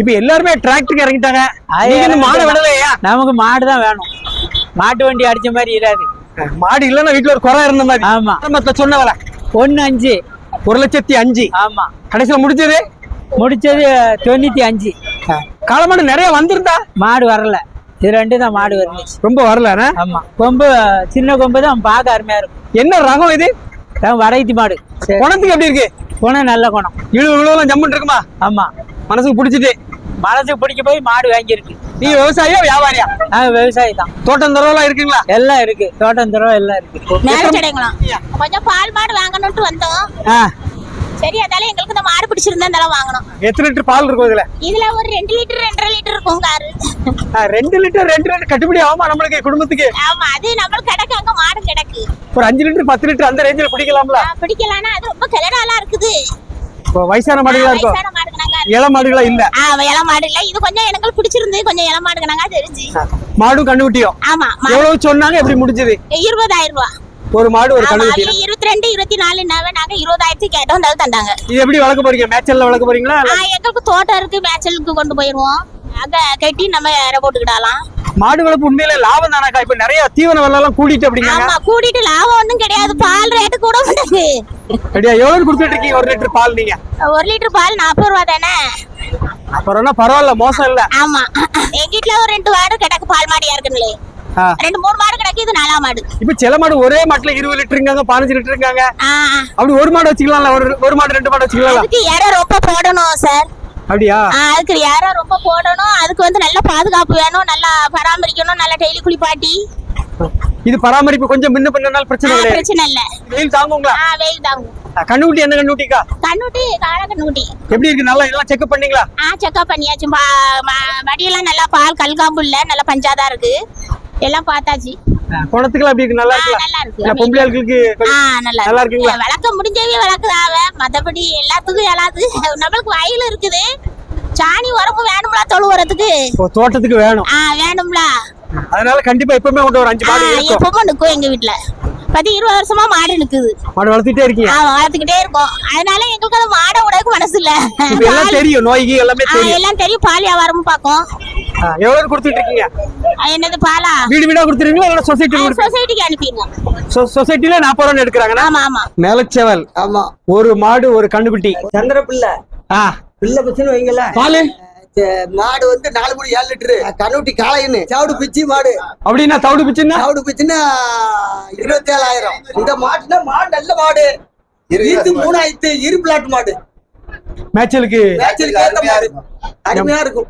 இப்ப எல்லாருமே டிராக்டருக்கு இறங்கிட்டாங்க. மாடு. விடலையா? நமக்கு மாடு தான் வேணும். மாட்டு வண்டி அடிச்ச மாதிரி இராது மாடு இல்லைன்னா வீட்டுல ஒரு குறை இருந்த மாதிரி. ஆமா. ஆரம்பத்துல சொன்ன வர ஒண்ணு அஞ்சு. ஒரு லட்சத்தி அஞ்சு. ஆமா. கடைசியில முடிஞ்சது? முடிச்சது தொண்ணூத்தி அஞ்சு. காலமாடு நிறைய வந்திருந்தா? மாடு வரல. இது ரெண்டு தான் மாடு வந்துச்சு ரொம்ப வரலண்ணா ஆமா. கொம்பு சின்ன கொம்பு தான் பார்க்க அருமையா இருக்கும். என்ன ரகம் இது? வரைத்தி மாடு. குணத்துக்கு எப்படி இருக்கு? குணம் நல்ல குணம். இழுவு இழுவெல்லாம் ஜம்முன்னு இருக்குமா? ஆமா. மனசுக்கு பிடிச்சிட்டு. மனசுக்கு பிடிக்க போய் மாடு வாங்கியிருக்கு. நீங்க விவசாயியா வியாபாரியா? நாங்க விவசாயி தான் தோட்டம் தரவெல்லாம் இருக்குங்களா? எல்லாம் இருக்கு. தோட்டம் துறவு எல்லாம் இருக்கு. கொஞ்சம் பால் மாடு வாங்கணும்ட்டு வந்தோம். ஆ, சரி அதால எங்களுக்கு இந்த மாடு பிடிச்சிருந்தா அதெல்லாம் வாங்கணும். எத்தனை லிட்டர் பால் இருக்கும் இதுல? இதுல ஒரு ரெண்டு லிட்டர் ரெண்டரை லிட்டர் இருக்கும் காரு. ஆ, ரெண்டு லிட்டர் ரெண்டு லிட்டர் கட்டுப்படி ஆகுமா நம்மளுக்கு குடும்பத்துக்கு? ஆமா அது நம்மளுக்கு கிடக்கு அங்க மாடு கிடக்கு. ஒரு அஞ்சு லிட்டர் பத்து லிட்டர் அந்த ரேஞ்சில் பிடிக்கலாம்ல? பிடிக்கலாம்னா அது ரொம்ப கிளடாலா இருக்குது. இப்போ வயசான மாடுகளா இருக்கும் இள மாடுகளா இல்ல? இள மாடு இல்ல. இது கொஞ்சம் எனக்கு பிடிச்சிருந்து கொஞ்சம் இள மாடுங்க தெரிஞ்சு. மாடும் கண்டுகுட்டியும் ஆமா எவ்வளவு சொன்னாங்க? எப்படி முடிஞ்சது? இருபதாயிரம் ரூபா. ஒரு மாடு ஒரு அவங்க இருபத்தி ரெண்டு இருபத்தி நாலு நாங்க இருபதாயிரத்துக்கு கேட்டோம். தந்தாங்க. இது எப்படி வளர்க்க போறீங்க? மேய்ச்சல்ல வளர்க்க போறீங்களா? எங்களுக்கு தோட்டம் இருக்கு. மேய்ச்சலுக்கு கொண்டு போயிருவோம். அங்க கட்டி நம்ம போட்டுக்கிடலாம். மாடு வளர்ப்பு உண்மையில லாபம் தானாக்கா? இப்ப நிறைய தீவன விலை எல்லாம் கூட்டிட்டு அப்படிங்காங்க ஆமா கூட்டிட்டு லாபம் ஒண்ணும் கிடையாது. பால் ரேட்டு கூட மாட்டேங்குது அப்படியா? எவ்வளவு கொடுத்துட்டு இருக்கீங்க ஒரு லிட்டர் பால் நீங்க? ஒரு லிட்டர் பால் நாற்பது ரூபா தானே? அப்புறம் பரவாயில்ல மோசம் இல்ல. ஆமா. எங்க வீட்டுல ஒரு ரெண்டு மாடு கிடக்கு பால் மாடியா இருக்குங்களே. ரெண்டு மூணு மாடு கிடக்கு இது நாலாம் மாடு. இப்ப சில மாடு ஒரே மாட்டுல இருபது லிட்டர் இருக்காங்க பதினஞ்சு லிட்டர் இருக்காங்க ஆ, அப்படி ஒரு மாடு வச்சுக்கலாம்ல? ஒரு ஒரு மாடு ரெண்டு மாடு வச்சுக்கலாம்ல? அதுக்கு இற ரொம்ப போடணும் சார். அப்படியா? அதுக்கு இற ரொம்ப போடணும். அதுக்கு வந்து நல்ல பாதுகாப்பு வேணும் நல்லா பராமரிக்கணும் நல்லா டெய்லி குளிப்பாட்டி. இது பராமரிப்பு கொஞ்சம் முன்ன பின்னால பிரச்சனை கிடையாது. பிரச்சனை இல்ல. வெயில் தாங்குங்களா? ஆ வெயில் தாங்கும். கண்ணுக்குட்டி என்ன கண்ணுக்குட்டிக்கா? கண்ணுட்டி கால கண்ணுட்டி எப்படி இருக்கு? நல்லா எல்லாம் செக்அப் பண்ணீங்களா? ஆ செக்அப் பண்ணியாச்சு. மடியெல்லாம் நல்லா பால் கல்காம்பு இல்ல நல்லா பஞ்சாதான் இருக்கு. எல்லாம் பார்த்தாச்சு. குணத்துக்குலாம் இருக்கு? நல்லா இருக்கு. பொம்பளை ஆட்களுக்கு நல்லா நல்லா இருக்கு. இருக்குங்களா? வளர்க்க முடிஞ்சவே வளர்க்குதாவ மத்தபடி எல்லாத்துக்கும் எல்லாத்து நம்மளுக்கு வயல் இருக்குது. சாணி உரப்பு வேணும்ல தொழு உரத்துக்கு. இப்போ தோட்டத்துக்கு வேணும். வேணும்ல. அதனால கண்டிப்பா எப்பவுமே ஒரு அஞ்சு மாடு எப்பவும் நிக்கும் எங்க வீட்டுல பத்து இருபது வருஷமா மாடு நிக்குது மாடு வளர்த்துட்டே இருக்கீங்க? ஆ வளர்த்துக்கிட்டே இருக்கோம். அதனால எங்களுக்கு அது மாடை விடக்கு மனசு இல்ல. எல்லாம் தெரியும் நோய்க்கு எல்லாமே ஆ, தெரியும். எல்லாம் தெரியும். பால் வியாபாரமும் பார்க்கும் ஆ, எவ்வளவு கொடுத்துட்டு இருக்கீங்க? ஆ, என்னது பாலா? வீடு வீடா கொடுத்துருவீங்களா இல்ல சொசைட்டி சொசைட்டிக்கு அனுப்பிடுங்க. சொசைட்டில நாற்பது ரூபா எடுக்கிறாங்கன்னா ஆமா ஆமா. மேலச்சவல். ஆமா. ஒரு மாடு ஒரு கண்ணுக்குட்டி. சந்திர பிள்ளை ஆ. பிள்ளை பச்சுன்னு வைங்கள பாலு? மாடு வந்து நாலு மணி ஏழு லிட்டரு. கண்ணுட்டி காளைன்னு. சாவுடு பிச்சி மாடு. அப்படின்னா தவிடு பிச்சுன்னா? சாவுடு பிச்சுன்னா இருபத்தி ஏழாயிரம் இந்த மாட்டுனா மாடு நல்ல மாடு. ஈத்து மூணாயிரத்து இரு பிளாட் மாடு. மேய்ச்சலுக்கு மேய்ச்சலுக்கு ஏத்த மாடு. அருமையா இருக்கும்.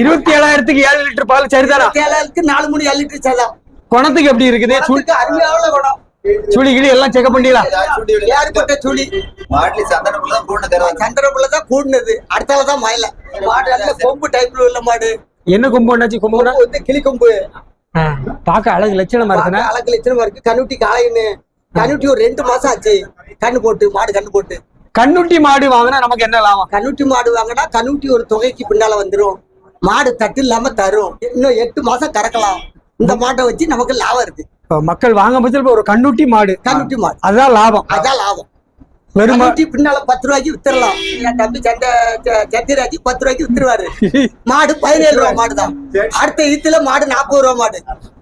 இருபத்தி ஏழாயிரத்துக்கு ஏழு லிட்டர் பால் சரிதானா? இருபத்தி ஏழாயிரத்துக்கு நாலு மணி ஏழு லிட்டர் சதம் குணத்துக்கு எப்படி இருக்குது? அருமையான குணம். சுழி கிளி எல்லாம் செக் பண்ணிடலாம் ஏற்பட்ட சுழி. மாட்லி சந்தனக்குள்ள தான் பூர்ண கருவாங்க சந்திர பிள்ளை தான் கூடுனது. அடுத்தால தான் மயில. மாடு நல்ல கொம்பு டைப்ல உள்ள மாடு. என்ன கொம்பு என்னாச்சு கொம்புனா கொம்பு வந்து கிளி கொம்பு. பார்க்க அழகு லட்சணமா இருக்குன்னா அழகு லட்சணமா இருக்கு. கண்ணுட்டி காளைன்னு. கண்ணுட்டி ஒரு ரெண்டு மாசம் ஆச்சு. கண்ணு போட்டு மாடு கண்ணு போட்டு. கண்ணுட்டி மாடு வாங்கினா நமக்கு என்ன லாபம்? கண்ணுட்டி மாடு வாங்கினா கண்ணுட்டி ஒரு தொகைக்கு பின்னால வந்துரும். மாடு தட்டு இல்லாம தரும். இன்னும் எட்டு மாசம் கறக்கலாம். இந்த மாட்டை வச்சு நமக்கு லாபம் இருக்கு. மக்கள் வாங்க பட்சத்தில் ஒரு கண்ணுட்டி மாடு. கண்ணுட்டி மாடு. அதுதான் லாபம். அதான் லாபம். கண்ணுட்டி பின்னால பத்து ரூபாய்க்கு வித்துடலாம் என் தம்பி சண்டை ச- சத்திராஜி பத்து ரூபாய்க்கு வித்துருவாரு. மாடு பதினேழு ரூபா மாடு தான் அடுத்த ஈத்துல மாடு நாற்பது ரூபா மாடு.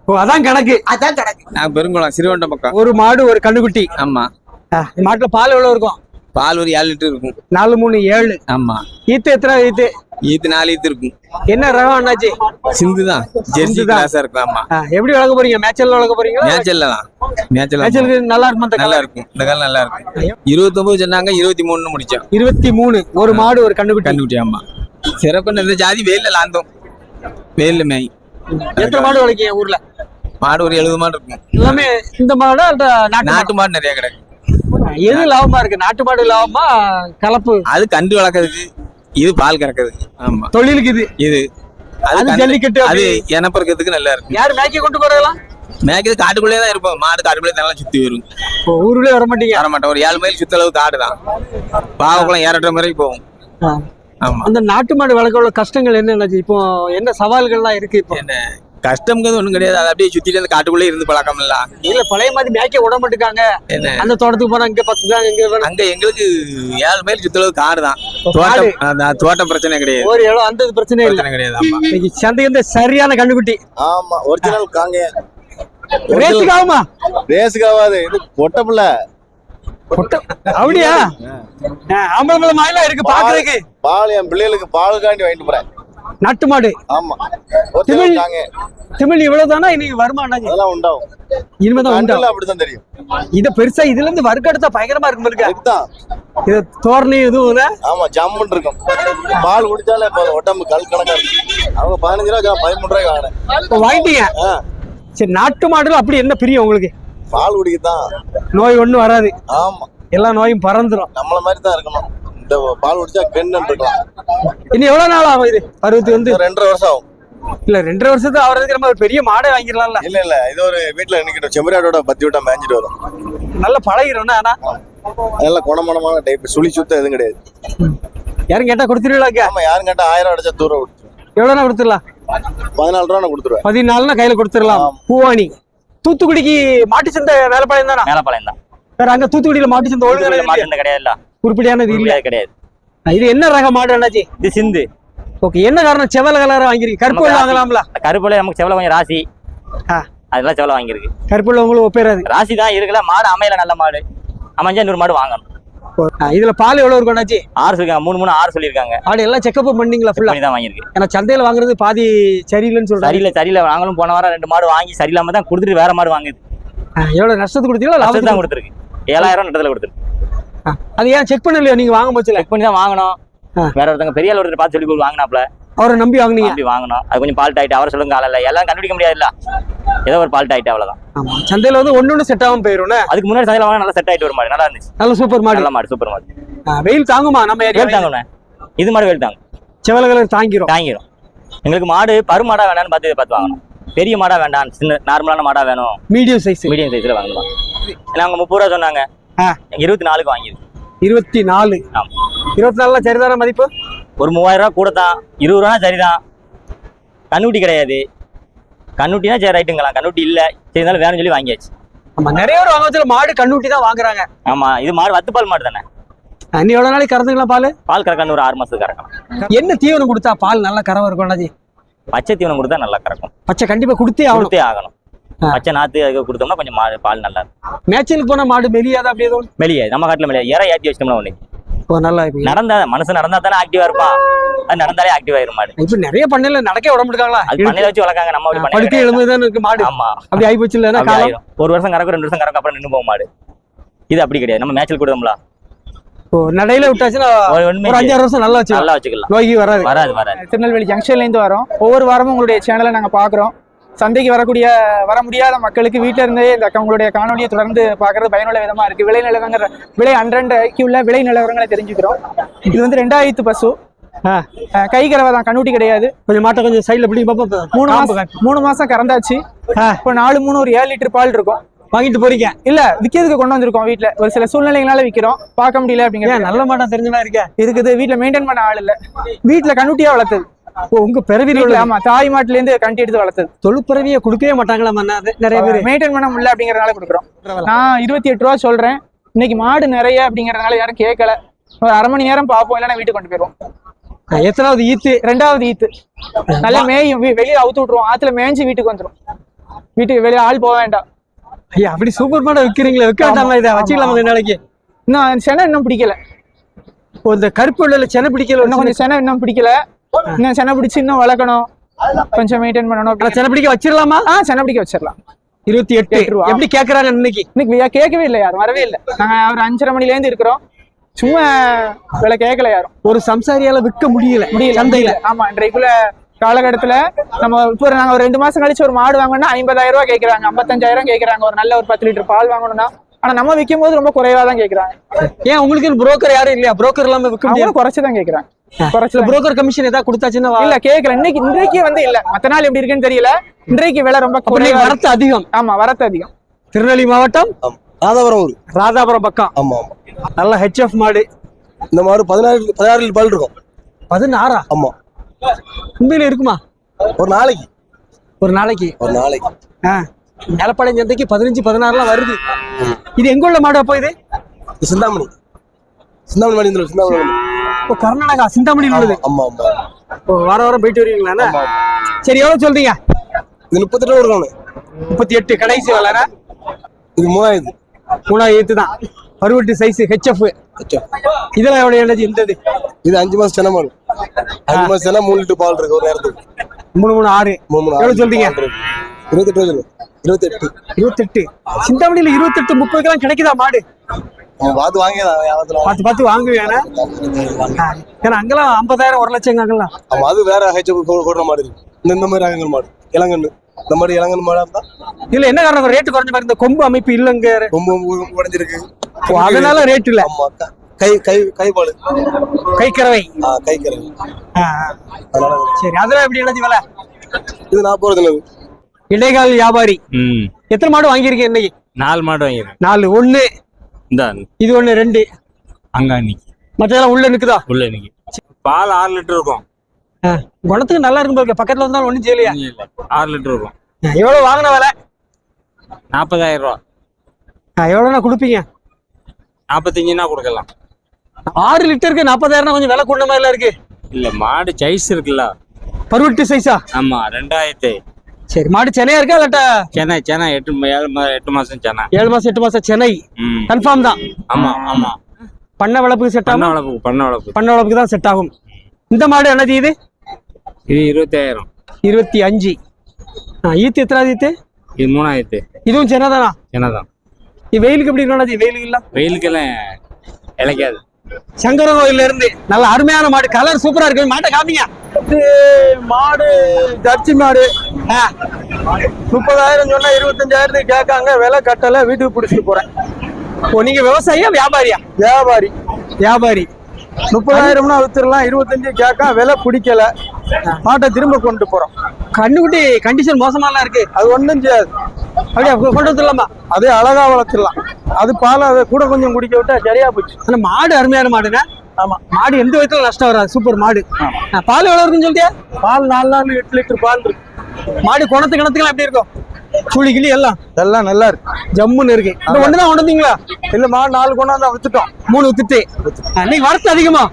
ஓ, அதான் கணக்கு. அதான் கணக்கு. நான் பெருங்குளம் சிறுவண்டம் பக்கம். ஒரு மாடு ஒரு கண்ணுக்குட்டி. ஆமா. மாட்டுல பால் எவ்வளவு இருக்கும்? பால் ஒரு ஏழு லிட்டர் இருக்கும். நாலு மூணு ஏழு. ஆமா. ஈத்து எத்தனை ஈத்து? ஈத்து நாலு ஈத்து இருக்கும். என்ன ரகம் அண்ணாச்சி? சிந்து தான். ஜெர்சி. கிளாஸா இருக்கும். ஆமா. எப்படி வளர்க்க போறீங்க? மேய்ச்சல் வளர்க்க போறீங்களா? மேய்ச்சல்ல தான். மேய்ச்சல் மேய்ச்சலுக்கு நல்லா இருக்குமா இந்த நல்லா இருக்கும். இந்த காலம் நல்லா இருக்கும் இருபத்தொன்பது சொன்னாங்க இருபத்தி மூணுன்னு முடிச்சோம். இருபத்தி மூணு ஒரு மாடு ஒரு கண்ணுக்குட்டி. கண்டுபிடி ஆமா. சிறப்பு இந்த ஜாதி வெயில்ல லாந்தோம். வெயில்ல மேய். எத்தனை மாடு வளர்க்கீங்க ஊர்ல? மாடு ஒரு எழுபது மாடு இருக்கும். எல்லாமே இந்த மாடா நாட்டு மாடு? நிறைய கிடக்கு. மாடா? எது லாபமா இருக்கு? நாட்டு மாடு லாபமா கலப்பு? அது கண்டு வளர்க்கறதுக்கு இது பால் கறக்கிறதுக்கு. ஆமா. தொழிலுக்கு இது? இது. அது ஜல்லிக்கட்டு அது இனப்பறக்கிறதுக்கு நல்லா இருக்கும் யாரு மேய்க்க கொண்டு போறதெல்லாம்? மேய்க்கிறது காட்டுக்குள்ளே தான் இருப்போம். மாடு காட்டுக்குள்ளே நல்லா சுத்தி வரும். இப்போ ஊருக்குள்ளே வர மாட்டீங்க? வர மாட்டோம். ஒரு ஏழு மைல் சுத்தளவு காடு தான். பாவக்குளம் ஏறட்ட மாதிரி போகும். ஆமா. அந்த நாட்டு மாடு வளர்க்க உள்ள கஷ்டங்கள் என்ன இப்போ என்ன சவால்கள்லாம் இருக்கு இப்போ? என்ன? கஷ்டம்ங்கிறது ஒண்ணும் கிடையாது. அது அப்படியே சுத்திட்டு அந்த காட்டுக்குள்ளே இருந்து பழக்கம் இல்ல இல்ல பழைய மாதிரி மேய்க்க விட மாட்டுக்காங்க அந்த தோட்டத்துக்கு போனா இங்க பத்து தான் இங்க. அங்க எங்களுக்கு ஏழு மைல் சுத்தளவு காடு தான். தோட்டம் தோட்டம் பிரச்சனை கிடையாது. ஒரு இடம் அந்த பிரச்சனை இல்ல. பிரச்சனை கிடையாது இன்னைக்கு சந்தைக்கு வந்து சரியான கண்டுக்குட்டி ஆமா ஒரிஜினல் காங்க. ரேஸுக்கு ஆகுமா ரேஸுக்கு ஆகாது இது பொட்ட புள்ள அப்படியா ஆம்பளை மாயில இருக்கு பாக்குறதுக்கு. பால் என் பிள்ளைகளுக்கு பாலுக்காண்டி வாங்கிட்டு போறேன். நாட்டு மாடு. ஆமா. திமிழ். திமிழ் இவ்வளவுதானா? இன்னைக்கு வருமானம் அதெல்லாம் உண்டாகும். இனிமேதான் உண்டா கண்ணுல அப்படித்தான் தெரியும். இத பெருசா இதுல இருந்து வறுக்கெடுத்தா பயங்கரமா இருக்கும் இருக்கா இது தோரணி இதுவும்? ஆமா ஜம்முன்னு இருக்கும். பால் குடிச்சாலே போதும். உடம்பு கல் கணக்கா இருக்கும் அவங்க பதினஞ்சு ரூபா பதிமூணு ரூபாய் வாங்கினேன். வாங்கிட்டீங்க? சரி நாட்டு மாடுல அப்படி என்ன பிரியம் உங்களுக்கு? பால் குடிக்கத்தான். நோய் ஒண்ணும் வராது. ஆமா. எல்லா நோயும் பறந்துரும். நம்மள மாதிரி தான் இருக்கணும். இந்த பால் குடிச்சா கென்னு இருக்கலாம். இன்னும் எவ்வளவு நாள் ஆகும் இது? பருவத்து வந்து ரெண்டரை வருஷம் ஆகும். இல்ல ரெண்டரை வருஷத்துக்கு ஆகுறதுக்கு நம்ம ஒரு பெரிய மாடை வாங்கிடலாம்ல. இல்ல இல்ல இது ஒரு வீட்டுல நிக்கட்டும் செம்மறியாடோட பத்தி விட்டா மேய்ஞ்சிட்டு வரும். நல்ல பழகிறோம்னா ஆனா? நல்ல குணமனமான டைப் சுழி சுத்தம் எதுவும் கிடையாது. யாரும் கேட்டா கொடுத்துருவீங்களா ஆமா யாரும் கேட்டா ஆயிரம் அடிச்சா தூரம் கொடுத்துருவேன். எவ்வளவுனா கொடுத்துடலாம்? பதினாலு ரூபா கொடுத்துருவேன். பதினாலுனா கையில கொடுத்துடலாம். பூவாணி. தூத்துக்குடிக்கு மாட்டு சந்தை வேலைப்பாளையம் தானா? மேலப்பாளையம் தான். வேற அங்க தூத்துக்குடியில மாட்டு சந்தை ஒழுங்கான மாட்டு சந்தை கிடையாதுல்ல. உருப்படியானது இல்ல கிடையாது. இது என்ன ரக மாடு அண்ணாச்சி? இது சிந்து. ஓகே என்ன காரணம்? செவல கலர் வாங்கிருக்கீங்க கருப்பு வாங்கலாம்ல? கருப்புல நமக்கு செவல கொஞ்சம் ராசி. அதெல்லாம் செவல வாங்கியிருக்கு. கருப்புல உங்களுக்கு ஒப்பேராது ராசி தான் இருக்குல்ல மாடு அமையல நல்ல மாடு. அமைஞ்சா இன்னொரு மாடு வாங்கணும். இதுல பால் எவ்வளவு இருக்கும் அண்ணாச்சி? ஆறு சொல்லிருக்காங்க மூணு மூணு ஆறு சொல்லியிருக்காங்க. ஆடு எல்லாம் செக்கப் பண்ணீங்களா ஃபுல்லா தான் வாங்கியிருக்கு. ஏன்னா சந்தையில வாங்குறது பாதி சரியில்லைன்னு சொல்றாங்க. சரியில்லை சரியில்லை. நாங்களும் போன வாரம் ரெண்டு மாடு வாங்கி சரியில்லாம தான் கொடுத்துட்டு வேற மாடு வாங்குது. எவ்வளவு நஷ்டத்துக்கு கொடுத்தீங்களா? லாபம் தான் கொடுத்துருக்கு. ஏழாயிரம் நட்டத்துல கொடுத்துருக்கு. அது ஏன் செக் பண்ணலையோ? நீங்க வாங்க போச்சுல செக் பண்ணி தான் வாங்கணும். வேற ஒருத்தங்க பெரிய ஒருத்தர் பார்த்து சொல்லி கொடுத்து வாங்கினாப்ல அவரை நம்பி வாங்குனீங்க? அப்படி வாங்கணும். அது கொஞ்சம் பால்ட் ஆயிட்டு அவர் சொல்லுங்க ஆள எல்லாம் கண்டுபிடிக்க முடியாதுல்ல. ஏதோ ஒரு பால்ட் ஆயிட்டு அவ்வளவுதான். ஆமா. சந்தையில வந்து ஒண்ணு செட் ஆகாம போயிரும்ல? அதுக்கு முன்னாடி சந்தையில வாங்க நல்லா செட் ஆயிட்டு ஒரு மாடு. நல்லா இருந்துச்சு. நல்ல சூப்பர் மாடு. நல்ல மாடு சூப்பர் மாடு. வெயில் தாங்குமா நம்ம வேல் ஏரியா தாங்கண்ணே இது மாடு வேல் தாங்க செவல கலர் தாங்கிரும். தாங்கிடும் எங்களுக்கு மாடு பருமாடா வேண்டாம்னு பார்த்து பார்த்து வாங்கணும். பெரிய மாடா வேண்டாம். சின்ன நார்மலான மாடா வேணும். மீடியம் சைஸ் மீடியம் சைஸ்ல வாங்கலாம் நாங்க முப்பது ரூபா சொன்னாங்க. இருபத்தி நாலுக்கு வாங்கிது இருபத்தி நாலு. ஆமா. இருபத்தி நாலுல சரிதான மதிப்பு? ஒரு மூவாயிரம் ரூபா கூட தான் இருபது ரூபா சரிதான். கண்ணுட்டி கிடையாது. கண்ணுட்டினா சரி ரைட்டுங்களாம் கண்ணுட்டி இல்ல. சரி இருந்தாலும் வேணும்னு சொல்லி வாங்கியாச்சு. ஆமா நிறைய பேர் வாங்கத்துல மாடு கண்ணுட்டி தான் வாங்குறாங்க. ஆமா இது மாடு வத்துப்பால் மாடு தானே. நீ எவ்வளவு நாளைக்கு கறந்துக்கலாம் பால்? பால் கறக்கணும் ஒரு ஆறு மாசத்துக்கு கறக்கலாம் என்ன தீவனம் கொடுத்தா பால் நல்லா கறவை இருக்கும் பச்சை தீவனம் கொடுத்தா நல்லா கறக்கும். பச்சை கண்டிப்பா கொடுத்தே கொடுத்தே ஆகணும். பச்சை நாத்து அதுக்கு கொடுத்தோம்னா கொஞ்சம் மாடு பால் நல்லா இருக்கும். மேட்சுக்கு போன மாடு மெலியாத அப்படியே வெளியே நம்ம காட்டுல வெளியே இற ஏற்றி வச்சிட்டோம்னா ஒண்ணு. ஓ, நல்லா நடந்தா மனுஷன் நடந்தா தானே ஆக்டிவா இருப்பான். அது நடந்தாலே ஆக்டிவ் ஆயிரும் மாடு. இப்ப நிறைய பண்ணையில நடக்க விட முடியாங்களா அது பண்ணையில வச்சு வளர்க்காங்க நம்ம அப்படி படுக்கை எழும்புதான் இருக்கு மாடு. ஆமா. அப்படி ஆகி போச்சு இல்லைன்னா. ஒரு வருஷம் கறக்கும் ரெண்டு வருஷம் கறக்கும் அப்புறம் நின்று போகும் மாடு. இது அப்படி கிடையாது. நம்ம மேட்சில் கொடுவோம்ல ஓ, நடையில விட்டாச்சுன்னா ஒரு அஞ்சாறு வருஷம் நல்லா வச்சு நல்லா வச்சுக்கலாம். நோய்க்கு வராது. வராது வராது. திருநெல்வேலி ஜங்ஷன்லேருந்து வரோம். ஒவ்வொரு வாரமும் உங்களுடைய சேனலை நாங்கள் பார்க்குறோம். சந்தைக்கு வரக்கூடிய வர முடியாத மக்களுக்கு வீட்டில இருந்தே இந்த உங்களுடைய காணொலியை தொடர்ந்து பார்க்கறது பயனுள்ள விதமா இருக்கு. விலை நிலவரங்கிற விலை அன்றண்டைக்கு உள்ள விலை நிலவரங்களை தெரிஞ்சுக்கிறோம். இது வந்து ரெண்டாயிரத்து பசு. கை கறவை தான் கண்ணுட்டி கிடையாது. கொஞ்சம் மாட்டை கொஞ்சம் சைடுல பிடிங்க மூணு மாசம் மூணு மாசம் கறந்தாச்சு. இப்போ நாலு மூணு ஒரு ஏழு லிட்டர் பால் இருக்கும். வாங்கிட்டு போறீங்க? இல்ல விற்கிறதுக்கு கொண்டு வந்திருக்கோம் வீட்ல. ஒரு சில சூழ்நிலைகளால விற்கிறோம் பார்க்க முடியல ஏன் அப்படிங்கிறது நல்ல மாட்டா தெரிஞ்சவா இருக்க? இருக்குது. வீட்ல மெயின்டைன் பண்ண ஆள் இல்ல. வீட்ல கண்ணுட்டியா வளர்த்தது. ஓ, உங்க பிறவியில் உள்ள ஆமா தாய் மாட்டுல இருந்து கண்டி எடுத்து வளர்த்தது. தொழுப்பிறவியை கொடுக்கவே மாட்டாங்களா மன்னா அது நிறைய பேர். மெயின்டைன் பண்ண முடியல அப்படிங்கறதுனால கொடுக்குறோம். நான் இருபத்தி எட்டு ரூபா சொல்றேன். இன்னைக்கு மாடு நிறைய அப்படிங்கறதுனால யாரும் கேட்கல ஒரு அரை மணி நேரம் பார்ப்போம் இல்லைன்னா வீட்டுக்கு கொண்டு போயிடுவோம் எத்தனாவது ஈத்து? ரெண்டாவது ஈத்து. நல்லா மேயும் வெளியே அவுத்து விட்டுருவோம். ஆத்துல மேய்ஞ்சு வீட்டுக்கு வந்துரும். வீட்டுக்கு வெளியே ஆள் போக வேண்டாம். ஐயா அப்படி சூப்பர் மாடை விற்கிறீங்களே விற்க வேண்டாமா இதை? வச்சுக்கலாமா நாளைக்கு? இன்னும் அந்த செனை இன்னும் பிடிக்கல. இந்த கருப்பு உள்ள சென்னை பிடிக்கல இன்னும் கொஞ்சம் செனை இன்னும் பிடிக்கல. இன்னும் செனை பிடிச்சு இன்னும் வளர்க்கணும். கொஞ்சம் மெயின்டைன் பண்ணணும். சென்னை பிடிக்க வச்சிடலாமா ஆ செனை பிடிக்க வச்சிடலாம் இருபத்தி எட்டு. ரூபா. எப்படி கேக்குறாங்க இன்னைக்கு? இன்னைக்கு கேட்கவே இல்லை யாரும் வரவே இல்லை. நாங்க ஒரு அஞ்சரை மணில இருந்து இருக்கிறோம். சும்மா விலை கேட்கல யாரும். ஒரு சம்சாரியால விற்க முடியல முடியல சந்தையில. ஆமா இன்றைக்குள்ள காலகட்டத்துல நம்ம இப்போ நாங்க ஒரு ரெண்டு மாசம் கழிச்சு ஒரு மாடு வாங்கணும்னா ஐம்பதாயிரம் ரூபாய் கேக்குறாங்க ஐம்பத்தஞ்சாயிரம் கேக்குறாங்க. ஒரு நல்ல ஒரு பத்து லிட்டர் பால் வாங்கணும்னா ஆனா நம்ம விற்கும் போது ரொம்ப குறைவா தான் கேக்குறாங்க. ஏன் உங்களுக்கு புரோக்கர் யாரும் இல்லையா? புரோக்கர் இல்லாம விற்க முடியாது. அவங்களும் குறைச்சு தான் கேக்குறாங்க குறைச்சு தான் புரோக்கர் கமிஷன் ஏதாவது கொடுத்தாச்சுன்னா இல்ல கேக்குறேன் இன்னைக்கு இன்றைக்கு வந்து இல்ல. மத்த நாள் எப்படி இருக்குன்னு தெரியல. இன்றைக்கு விலை ரொம்ப வரத்து அதிகம். ஆமா வரத்து அதிகம். திருநெல்வேலி மாவட்டம்? ராதாபுரம் ஊர். ராதாபுரம் பக்கம். ஆமா ஆமா. நல்ல ஹெச்எஃப் மாடு. இந்த மாதிரி பதினாறு பதினாறு பால் இருக்கும். பதினாறா? ஆமா. உண்மையில இருக்குமா? ஒரு நாளைக்கு. ஒரு நாளைக்கு. ஒரு நாளைக்கு. ஆ. மேலப்பாளையம் சந்தைக்கு பதினஞ்சு பதினாறுலாம் வருது. இது எங்க உள்ள மாடு அப்போ இது? சிந்தாமணி. சிந்தாமணி மாடி இந்த சிந்தாமணி. இப்போ கர்நாடகா சிந்தாமணியில் உள்ளது. ஆமா ஆமா ஓ, வார வாரம் போயிட்டு வருவீங்களாண்ணா சரி எவ்வளவு சொல்றீங்க? இது முப்பத்தெட்டு ரூபா இருக்கணும் முப்பத்தி எட்டு கடைசி விலைனா இது மூவாயிரத்து மூணாயிரத்து தான். பருவட்டு சைஸ் ஹெச்எஃப் இதெல்லாம் எவ்வளவு என்னது இந்த இது அஞ்சு மாசம் மாடு. அஞ்சு மாசம் சென்னை மூணு லிட்டர் பால் இருக்கு ஒரு நேரத்துக்கு. மூணு மூணு ஆறு. மூணு மூணு எவ்வளவு சொல்றீங்க? இருபத்தெட்டு ரூபா சொல்லு இருபத்தெட்டு. இருபத்தெட்டு. சிந்தாமணியில இருபத்தெட்டு முப்பதுக்கெல்லாம் கிடைக்குதா மாடு? பார்த்து வியாபாரத்துல பார்த்து பார்த்து வாங்குவேன் ஏன்னா அங்கெல்லாம் ஐம்பதாயிரம் ஒரு லட்சம் அங்கெல்லாம் அது வேற ஹெச்எப் கொடுற மாடு இருக்கு இந்த இந்த மாதிரி அகங்கல் மாடு. இளங்கண்ணு. இந்த மாதிரி இளங்கன் மாடா இருந்தா? இதுல என்ன காரணம்? ரேட்டு குறைஞ்ச மாதிரி இந்த கொம்பு அமைப்பு இல்லைங்க ரொம்ப உடஞ்சிருக்கு. ஓ, அதனால ரேட் இல்ல. க- கை கை கை பால் கைக்கறவை ஆ கை கரை ஆ, ஆ. அதனால சரி அதெல்லாம் எப்படி என்னது விலை? இது நான் போறது இடைக்கால் வியாபாரி. ம். எத்தனை மாடு வாங்கியிருக்கீங்க இன்னைக்கு? நாலு மாடு வாங்கிருக்கேன் நாலு ஒண்ணு. இந்த இது ஒண்ணு ரெண்டு. அங்க இன்னைக்கு மற்றதெல்லாம் உள்ள நிக்குதா? உள்ள இன்னைக்கு பால் ஆறு லிட்டர் இருக்கும். குணத்துக்கு நல்லா இருக்கும் பாருங்க. பக்கத்துல வந்தாலும் ஒண்ணும் செய்யலையா. ஆறு லிட்டர் இருக்கும். எவ்வளவு வாங்கின விலை? நாற்பதாயிரம் ரூபா. ஆ, எவ்வளவுண்ணா கொடுப்பீங்க? நாற்பத்தஞ்சுனா கொடுக்கலாம். ஆறு லிட்டருக்கு நாற்பதாயிரம் கொஞ்சம் விலை கூடின மாதிரிலாம் இருக்கு. இல்ல மாடு சைஸ் இருக்குல்ல. பருவட்டு சைஸா ஆமா ரெண்டாயிரத்து. சரி மாடு சென்னையா இருக்கா இல்லாட்டா? சென்னை சென்னை எட்டு ஏழு எட்டு மாசம் சென்னை. ஏழு மாசம் எட்டு மாசம் சென்னை. கன்ஃபார்ம் தான். ஆமா ஆமா. பண்ண வளர்ப்புக்கு செட் ஆகும்? வளர்ப்பு பண்ண வளர்ப்பு. பண்ண வளர்ப்புக்கு தான் செட் ஆகும். இந்த மாடு என்னது இது? இது இருபத்தாயிரம். இருபத்தி அஞ்சு. ஈத்து எத்தனாவது ஈத்து? இது மூணாயிரத்து. இதுவும் சென்னை தானா? சென்னை தான். இது வெயிலுக்கு எப்படி இருக்கணும்? வெயிலுக்கு இல்ல? வெயிலுக்கெல்லாம் இழைக்காது. சங்கர கோயில்ல இருந்து. நல்ல அருமையான மாடு. கலர் சூப்பரா இருக்கு. மாட்டை காமிங்க. மாடு ஜர்சி மாடு. முப்பதாயிரம் சொன்னா இருபத்தஞ்சாயிரத்துக்கு கேட்காங்க. விலை கட்டல. வீட்டுக்கு பிடிச்சிட்டு போறேன். ஓ நீங்க விவசாயியா வியாபாரியா? வியாபாரி. வியாபாரி. முப்பதாயிரம்னா வித்துடலாம். இருபத்தஞ்சு கேட்கா விலை பிடிக்கல. மாட்டை திரும்ப கொண்டு போறோம். கண்ணுக்குட்டி கண்டிஷன் மோசமாலாம் இருக்கு. அது ஒண்ணும் செய்யாது. அப்படியே கொண்டு வந்துடலாமா அதே அழகா வளர்த்துடலாம். அது பால் அதை கூட கொஞ்சம் குடிக்க விட்டா சரியா போச்சு. ஆனா மாடு அருமையான மாடுங்க ஆமா. மாடு எந்த விதத்துல நஷ்டம் வராது. சூப்பர் மாடு. பால் எவ்வளவு இருக்குன்னு சொல்லிட்டியா? பால் நாலு நாள் எட்டு லிட்டர் பால் இருக்கு. மாடு குணத்து கிணத்துக்கெல்லாம் எப்படி இருக்கும்? சுழி கிளி எல்லாம்? எல்லாம் நல்லா இருக்கு. ஜம்முன்னு இருக்கு. இந்த ஒண்ணுதான் கொண்டு வந்தீங்களா இல்ல மாடு நாலு கொண்டாந்து வித்துட்டோம். மூணு வித்துட்டு. இன்னைக்கு வரத்து அதிகமா?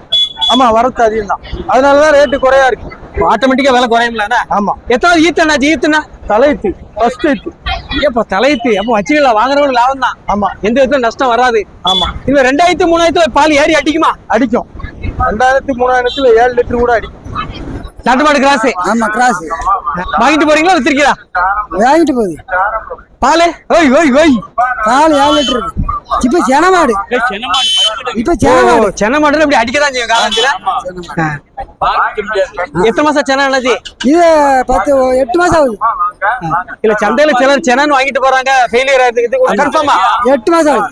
ஆமா வரத்து அதிகம் தான் அதனாலதான் ரேட்டு குறையா இருக்கு. ஆட்டோமேட்டிக்கா விலை குறையும்லண்ணா ஆமா. எத்தனாவது ஈத்தண்ணா ஈத்துண்ணா தலைத்து ஃபர்ஸ்ட் ஈத்து. ஏப்பா தலையத்து அப்போ வச்சுக்கலாம் வாங்குறவங்க லாபம் தான். ஆமா. எந்த விதத்துல நஷ்டம் வராது. ஆமா. இது ரெண்டாயிரத்து மூணாயிரத்துல பால் ஏறி அடிக்குமா? அடிக்கும். ரெண்டாயிரத்தி மூணாயிரத்துல ஏழு லிட்டர் கூட அடிக்கும். நாட்டு மாடு கிராஸ் ஆமா கிராஸ் வாங்கிட்டு போறீங்களா வித்திருக்கீங்களா? வாங்கிட்டு போகுது. பால்? ஓய் ஓய் ஓய். பால் ஏழு லிட்டர் இருக்கு. இப்ப சென மாடு இப்ப சென்னை மாடு. அப்படி அடிக்கதான் செய்யும் காலத்துல? எத்தனை மாசம் சென்னை என்னது இது பத்து எட்டு மாசம் ஆகுது. இல்ல சந்தையில சிலர் சென்னு வாங்கிட்டு போறாங்க. ஃபெயிலியர் ஆயிருக்கு. கன்ஃபார்மா எட்டு மாசம் ஆகுது.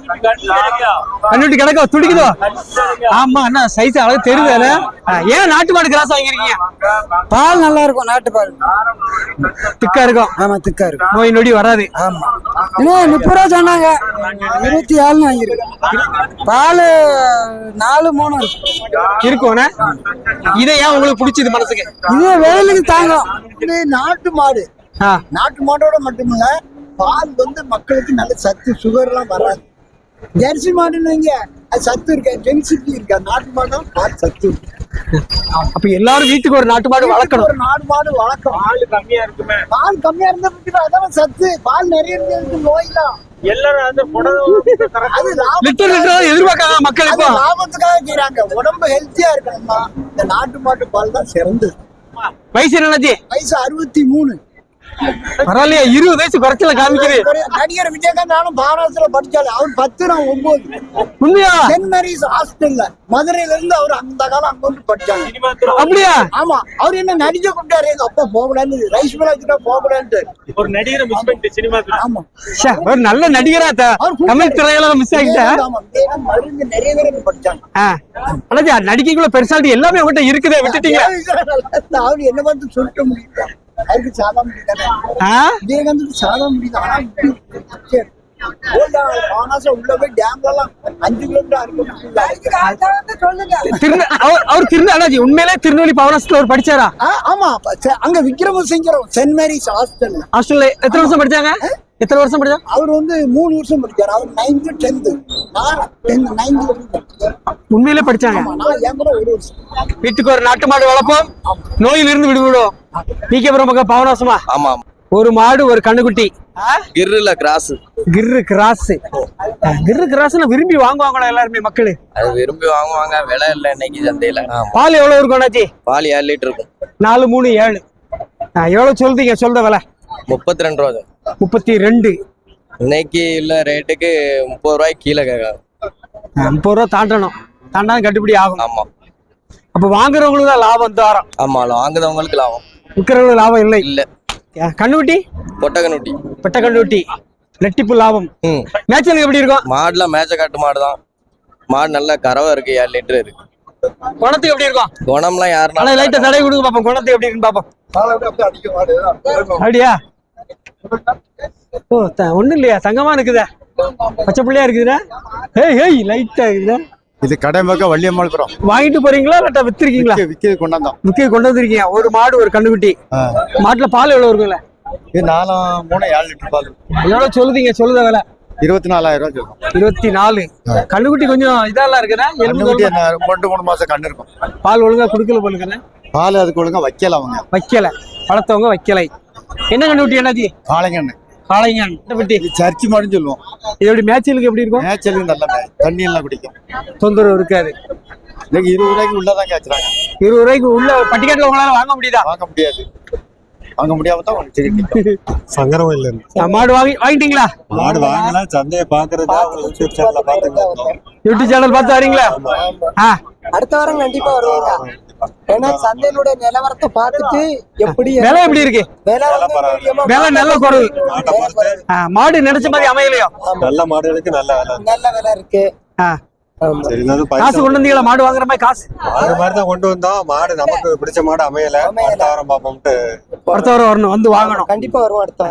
கண்ணுட்டி கிடக்க துடிக்குதோ? ஆமா அண்ணா சைஸ் அழகு தெரியுது ஏன் நாட்டு மாடு கிராஸ் வாங்கிருக்கீங்க பால் நல்லா இருக்கும் நாட்டு பால். திக்கா இருக்கும். ஆமா திக்கா இருக்கும். நோய் நொடி வராது. ஆமா. இன்னும் முப்பது ரூபா சொன்னாங்க. இருபத்தி ஏழுன்னு வாங்கிருக்கு பால் நாலு மூணு இருக்கும் இருக்கும்ண்ணே இதை ஏன் உங்களுக்கு பிடிச்சது மனசுக்கு? இது வெயிலுக்கு தாங்கும். இது நாட்டு மாடு. நாட்டு மாடோட மட்டுமில்ல பால் வந்து மக்களுக்கு நல்ல சத்து சுகர் எல்லாம் வராது. ஜெர்சி மாடுன்னு வைங்க. அது சத்து இருக்கு? டென்சிட்டி இருக்கா? நாட்டு மாடும் பால் சத்து. இருக்கு அப்ப எல்லாரும் வீட்டுக்கு ஒரு நாட்டு மாடு வளர்க்கணும். ஒரு நாடு மாடு வளர்க்கணும். பால் கம்மியா இருக்குமே. பால் கம்மியா இருந்தா அதான் சத்து. பால் நிறைய இருக்கிறதுக்கு நோய் தான் அது லாபம் லிட்டர் லிட்டர் எதிர்பார்க்காத மக்கள் அது இப்போ? லாபத்துக்காக செய்யறாங்க உடம்பு ஹெல்த்தியா இருக்கணும்னா இந்த நாட்டு மாட்டு பால் தான் சிறந்தது. வயசு என்னது வயசு அறுபத்தி மூணு. பரவாயில்லையா இருபது வயசு குறைச்சல காமிக்குது. நடிகர் விஜயகாந்த் நானும் பாராசத்துல படிச்சாரு அவர் பத்து நான் ஒன்பது உண்மையா? சென்ட் மேரிஸ் ஹாஸ்டல்ல மதுரையில இருந்து அவர் அந்த காலம் அங்க வந்து படிச்சாங்க. அப்படியா? ஆமா அவர் என்ன நடிக்க கூப்பிட்டாரு எங்க அப்பா போகக்கூடாது ரைஸ் மில் வச்சுட்டா போகக்கூடாது ஒரு நடிகரை மிஸ் பண்ணிட்டு சினிமா ஆமா. ஒரு நல்ல நடிகரா த- அவர் கூப்பிட்டாரு. தமிழ் திரையில மிஸ் இதே மருந்து நிறைய பேர் படிச்சாங்க. அண்ணாஜி நடிக்கைக்குள்ள பெருசாலிட்டி எல்லாமே உங்ககிட்ட இருக்குதே விட்டுட்டீங்க அவர் என்ன பார்த்து சொல்லிட்ட முடியல அவருக்கு சாதா முடியும் ஆ? விஜயகாந்துக்கு சாதா திருநெ அவர் அண்ணாஜி உண்மையிலே திருநெல்வேலி பவனஸ்ல அவர் படிச்சாரா? ஆமா. செ- அங்க விக்ரமசிங்கரம் சென்ட் மேரிஸ் ஹாஸ்டல் ஹாஸ்டல்ல எத்தனை வருஷம் படிச்சாங்க? எத்தனை வருஷம் படிச்சாங்க அவர் வந்து மூணு வருஷம் படிச்சார். அவர் நைன்த்து டென்த்து நான் டென்த் நைன்த்து உண்மையிலே படிச்சாங்க. நான் என் கூட ஒரு வருஷம். வீட்டுக்கு ஒரு நாட்டு மாடு வளர்ப்போம். நோயிலிருந்து விடுவிடும் நீக்கப்புறம் பக்கம் பவனாசமா ஆமா ஒரு மாடு ஒரு கண்ணுக்குட்டி. கிர்ல கிராஸ் கிர்ரு கிராஸ் கிர்ரு கிராஸ்ல விரும்பி வாங்குவாங்களா எல்லாருமே மக்கள்? அது விரும்பி வாங்குவாங்க விலை இல்லை இன்னைக்கு சந்தையில. பால் எவ்வளவு இருக்கும் அண்ணாச்சி? பால் ஏழு லிட்டர் இருக்கும். நாலு மூணு ஏழு. எவ்வளவு சொல்றீங்க? சொல்ற விலை. முப்பத்தி ரெண்டு ரூபா. முப்பத்தி ரெண்டு இன்னைக்கு உள்ள ரேட்டுக்கு முப்பது ரூபாய்க்கு கீழே கேட்காது முப்பது ரூபா தாண்டணும். தாண்டாலும் கட்டுப்படி ஆகும். ஆமா. அப்ப வாங்குறவங்களுக்கு தான் லாபம் தாரம் ஆமா வாங்குறவங்களுக்கு லாபம். விற்கிறவங்களுக்கு லாபம் இல்லை. இல்ல. ஆ, கண்ணுக்குட்டி? பொட்டகனுட்டி. பெட்ட கண்ணுக்குட்டி ரெட்டிப்பு லாபம். ம். மேய்ச்சலுக்கு எப்படி இருக்கும்? மாடுலாம் மேய்ச்ச காட்டு மாடு தான் மாடு நல்ல கறவை இருக்கு ஏழு லிட்டர் இருக்கு. குணத்துக்கு எப்படி இருக்கும்? குணம்லாம் ஆனா யாருனாலும் லைட்டா தடவை கொடுங்க பாப்போம். குணத்துக்கு எப்படி இருக்குன்னு பாப்போம். அப்படியா ஓ த- ஒண்ணும் இல்லையா? தங்கமா இருக்குதா பச்சை பிள்ளையா இருக்குதுடா. ஹேய் ஹேய் லைட்டா இருக்குதா இது கடை பக்கம் வள்ளியம்மாள் புறம். வாங்கிட்டு போறீங்களா இல்லாட்டா வித்துருக்கீங்களா? விற்க கொண்டாந்தோம் விற்க கொண்டு வந்திருக்கீங்க ஒரு மாடு ஒரு கண்ணுக்குட்டி. மாட்டுல பால் எவ்வளவு இருக்குல்ல இது நாலாம் மூணு ஏழு லிட்டர் பால் எவ்வளவு சொல்லுதீங்க சொல்லுத விலை? இருபத்தி நாலாயிரம் ரூபாய் சொல்லுவோம். இருபத்தி நாலு கண்ணுக்குட்டி கொஞ்சம் இதெல்லாம் எலும்பு கண்ணுக்குட்டி என்ன ரெண்டு மூணு மாசம் கண்ணு இருக்கும். பால் ஒழுங்கா குடுக்கல போலுக்குன்னு பால் அதுக்கு ஒழுங்கா வைக்கல அவங்க. வைக்கல. வளர்த்தவங்க வைக்கலை. என்ன கண்ணுக்குட்டி என்னது காளைங்கண்ணு. காளைங்க. கண்ணுக்குட்டி இது சர்ச்சி மாடுன்னு சொல்லுவோம். இது எப்படி மேய்ச்சலுக்கு எப்படி இருக்கும்? மேய்ச்சலுக்கு நல்ல தண்ணி எல்லாம் குடிக்கும். தொந்தரவு இருக்காது. இன்னைக்கு இருபது ரூபாய்க்கு உள்ளதான் கேட்கறாங்க இருபது ரூபாய்க்கு உள்ள பட்டிக்காட்டுல உங்களால வாங்க முடியுதா? வாங்க முடியாது. வாங்க முடியாம தான் இருந்து. நான் மாடு வாங்கி வாங்கிட்டீங்களா? மாடு வாங்கலாம் சந்தையை பாக்குறதா யூடியூப் சேனல் பார்த்து வரீங்களா? ஆ. அடுத்த வாரம் கண்டிப்பா வருவாங்க. ஏன்னா சந்தையினுடைய நிலவரத்தை பார்த்துட்டு எப்படி விலை எப்படி இருக்கு? விலை நல்ல குறைவு மாடு நினைச்ச மாதிரி அமையலையோ? நல்ல மாடுகளுக்கு நல்ல வேலை. நல்ல விலை இருக்கு. காசு கொண்டு வந்தீங்களா? மாடு வாங்குற மாதிரி காசு? அந்த மாதிரி தான் கொண்டு வந்தோம். மாடு நமக்கு பிடிச்ச மாடு அமையல. அடுத்த வாரம் பார்ப்போம்ட்டு. அடுத்த வாரம் வரணும் வந்து வாங்கணும். கண்டிப்பா வருவோம் அடுத்த